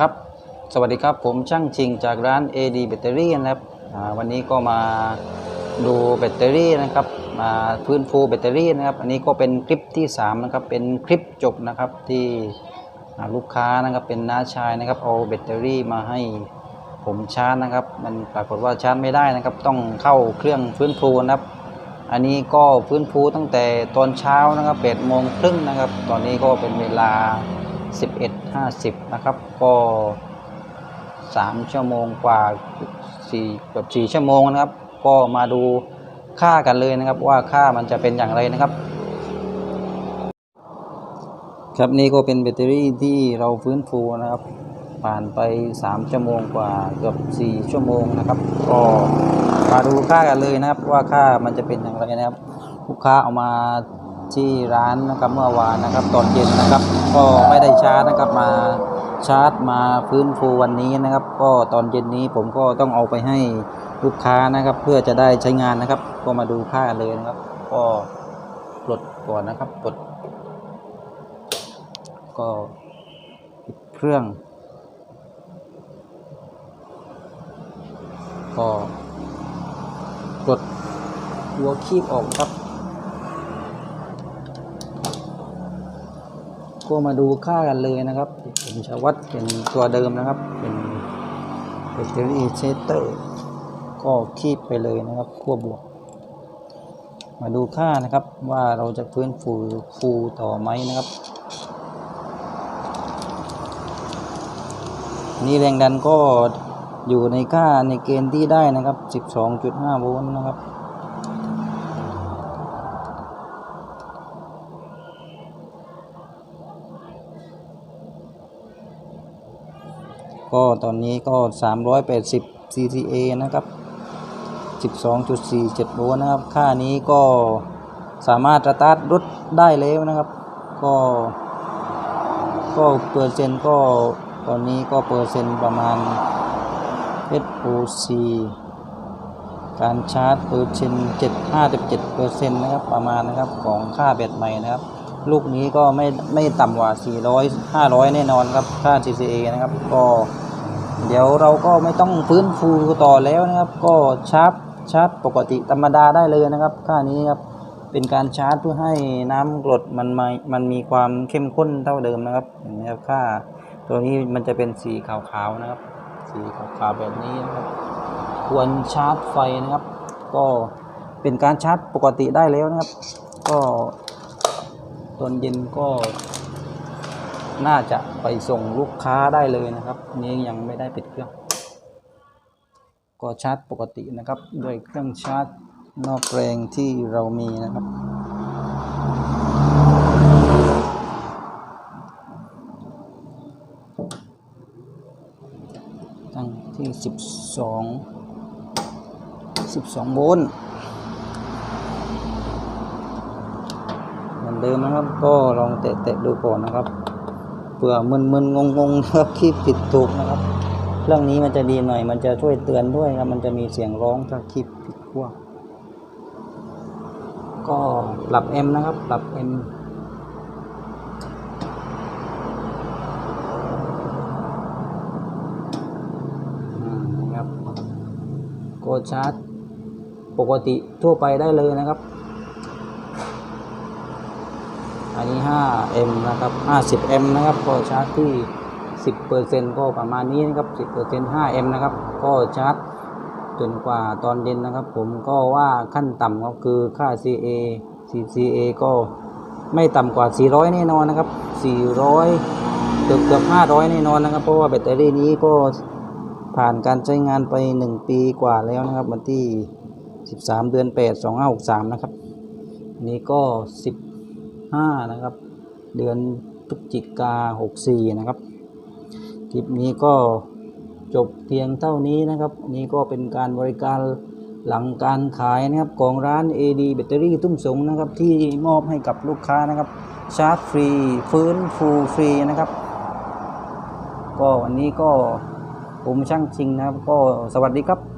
ครับ สวัสดีครับ ผมช่างชิงจากร้าน AD แบตเตอรี่นะครับ วันนี้ก็มาดูแบตเตอรี่นะครับ มาพื้นฟูแบตเตอรี่นะครับ อันนี้ก็เป็นคลิปที่3นะครับ เป็นคลิปจบนะครับที่ลูกค้านะครับเป็นน้าชายนะครับ เอาแบตเตอรี่มาให้ผมชาร์จนะครับ มันปรากฏว่าชาร์จไม่ได้นะครับ ต้องเข้าเครื่องฟื้นฟูนะครับ อันนี้ก็ฟื้นฟูตั้งแต่ตอนเช้านะครับ8โมงครึ่งนะครับ ตอนนี้ก็เป็นเวลา 11.50 นะครับ ก็ 3 ชั่วโมงกว่า4เกือบ4ชั่วโมงนะครับ ก็มาดูค่ากันเลยนะครับ ว่าค่ามันจะเป็นอย่างไรนะครับ ครับนี่ก็เป็นแบตเตอรี่ที่เราฟื้นฟูนะครับ ผ่านไป 3 ชั่วโมงกว่าเกือบ 4 ชั่วโมงนะครับ ก็มาดูค่ากันเลยนะครับ ว่าค่ามันจะเป็นอย่างไรนะครับ ลูกค้าเอามา ที่ร้านนะครับเมื่อวานนะครับตอนเย็นนะครับ ก็ไม่ได้ชาร์จนะครับมาชาร์จมาฟื้นฟูวันนี้นะครับ ก็ตอนเย็นนี้ผมก็ต้องเอาไปให้ลูกค้านะครับ เพื่อจะได้ใช้งานนะครับ ก็มาดูค่าเลยนะครับ ก็ปลดก่อนนะครับปลดก็ปิดเครื่อง ก็กดหัวคีบออกครับ ก็มาดูค่ากันเลยนะครับผมจะวัดเป็นตัวเดิมนะครับ เป็นแบตเตอรี่เชสเตอร์ก็คีบไปเลยนะครับขั้วบวก มาดูค่านะครับว่าเราจะฟื้นฟูฟูต่อไหมนะครับ นี่แรงดันก็อยู่ในค่าในเกณฑ์ที่ได้นะครับ 12.5 โวลต์นะครับ ก็ตอนนี้ก็ 380 CCA นะครับ 12.47โวลต์นะครับ ค่านี้ก็สามารถสตาร์ทรถได้แล้วนะครับ ก็ ก็เปอร์เซ็นต์ก็ตอนนี้ก็เปอร์เซ็นต์ประมาณ SOC การชาร์จเปอร์เซ็นต์75.7เปอร์เซ็นต์นะครับประมาณนะครับของค่าแบตใหม่นะครับ ลูกนี้ก็ไม่ไม่ต่ำกว่า 400 500 แน่นอนครับ ค่า CCA นะครับก็ เดี๋ยวเราก็ไม่ต้องฟื้นฟูต่อแล้วนะครับ ก็ชาร์จชาร์จปกติธรรมดาได้เลยนะครับค่านี้ครับเป็นการชาร์จเพื่อให้น้ำกรดมันมมันมีความเข้มข้นเท่าเดิมนะครับเห็นไหมครับค่าตัวนี้มันจะเป็นสีขาวๆนะครับ สีขาวๆแบบนี้นะครับควรชาร์จไฟนะครับ ก็เป็นการชาร์จปกติได้แล้วนะครับ ก็ตอนเย็นก็ น่าจะไปส่งลูกค้าได้เลยนะครับ นี้ยังไม่ได้ปิดเครื่อง ก็ชาร์จปกตินะครับ ด้วยเครื่องชาร์จนอกแรงที่เรามีนะครับ ตั้งที่ 12 12 โวลต์เหมือนเดิมนะครับ ก็ลองแตะๆดูก่อนนะครับ เผื่อมึนๆงงๆครับที่ผิดถูกนะครับ เรื่องนี้มันจะดีหน่อย มันจะช่วยเตือนด้วยครับมันจะมีเสียงร้องถ้าคลิปผิดขั้วก็ปรับ M นะครับปรับ M อ่านะครับก็ชาร์จปกติทั่วไปได้เลยนะครับ อันนี้ 5M นะครับ 50M นะครับ ก็ชาร์จที่ 10%ก็ประมาณนี้นะครับ 10% 5M นะครับ ก็ชาร์จจนกว่าตอนเย็นนะครับ ผมก็ว่าขั้นต่ำก็คือค่า CA CCA ก็ไม่ต่ำกว่า 400 แน่นอนนะครับ 400เกือบเกือบ500 แน่นอนนะครับ เพราะว่าแบตเตอรี่นี้ก็ผ่านการใช้งานไป 1 ปีกว่าแล้วนะครับ วันที่ 13 เดือน 8 2563 นะครับ นี่ก็ 10 15นะครับ เดือนพฤศจิกา 64 นะครับ คลิปนี้ก็จบเพียงเท่านี้นะครับนนี้ก็เป็นการบริการหลังการขายนะครับของร้าน AD แบตเตอรี่ตุ้มสงนะครับ ที่มอบให้กับลูกค้านะครับ ชาร์จฟรี ฟื้นฟูฟรีนะครับ ก็วันนี้ก็ผมช่างชิงนะครับ ก็สวัสดีครับ